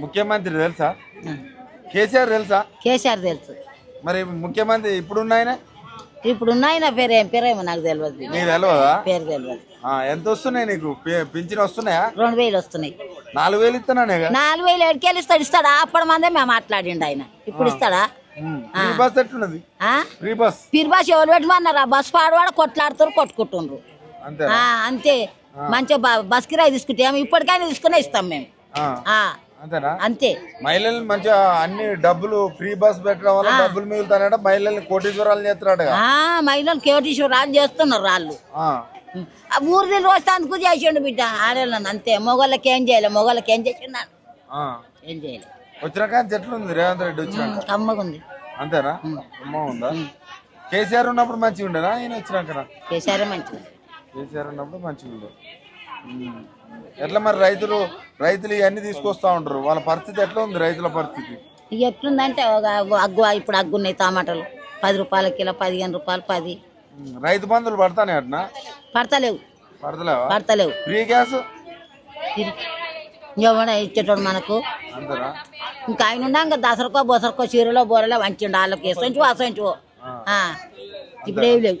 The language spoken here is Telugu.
ముఖ్యమంత్రి తెలుసా? కేసీఆర్ తెలుసా? కేసీఆర్ తెలుసు. మరి ముఖ్యమంత్రి ఇప్పుడున్న ఆయన? ఇప్పుడు ఉన్నాయి నా పేరు ఏం పేరేమో నాకు తెలియదు నీకు. తెలియదా పేరు తెలియదు ఆ, ఎంత వస్తున్నాయి నీకు? పి- పింఛన్ వస్తున్నాయా? రెండు వేలు వస్తున్నాయి. నాలుగు వేలు ఇస్తున్నానే నాలుగు వేలు ఎడికెళ్ళి ఇస్తాడు ఇస్తాడా? అప్పటి మందే మేము మాట్లాడిండు ఆయన. ఇప్పుడు ఇస్తాడా? ఫ్రీ బస్ ఎట్లున్నది? ఆ? Free bus. ఎవరు పెట్టమన్నారు? ఆ పాడవాడ కొట్లాడుతారు కొట్టుకుంటుండ్రు. అంతే ఆ, అంతే. మంచిగా బ- బస్ కిరాయి తీసుకుంటాం ఇప్పటికైనా తీసుకునే ఇస్తాం మేము. ఆ, అంతేనా? అంతే. మహిళలు మంచిగా అన్ని డబ్బులు ఫ్రీ బస్ పెట్టడం వల్ల డబ్బులు మిగులుతానట మహిళల్ని కోటీశ్వరాలు చేస్తున్నాడు ఆ, మహిళలు కేటీశ్వరాలు చేస్తున్నారు వాళ్ళు. ఆ. తిరిగి వస్తాందుకు చేసిండు బిడ్డ. ఆడవాళ్ళని అంతే. మొగోళ్ళకి ఏం చేయలే. మొగోళ్ళకి ఏం చేసిండు. ఏం చేయలే. వచ్చినాక ఎట్లుంది రేవంత్ రెడ్డి వచ్చినాక కమ్మగుంది. అంతేనా? అమ్మ ఉందా? కేసీఆర్ ఉన్నప్పుడు మంచిగా ఉండేనా? ఈయన వచ్చినాక కేసీఆర్ మంచిది కేసీఆర్ ఉన్నప్పుడు మంచిగా ఉండే ఉమ్. ఎట్లా మరి రైతులు రైతులు ఇవన్నీ తీసుకొస్తా ఉంటారు? వాళ్ళ పరిస్థితి ఎట్లా ఉంది రైతుల పరిస్థితి? ఎట్లుందంటే ఒక అగ్గు ఇప్పుడు అగ్గు ఉన్నాయి టమాటాలు. పది రూపాయల కిలో పదిహేను రూపాయలు పది. రైతు బంధువులు పడతానే అట్నా? పడతలేవు. పడతలేవా? పడతలేవు. Free gas? ఎవడ ఇచ్చేటోడు మనకు. ఇంకా ఆయన ఉండా ఇంకా దసరకో బొసరకో చీరలో బోరలో వంచిండు. వాళ్ళకి వేసంచు వాసంచు ఇప్పుడు ఏవి లేవు.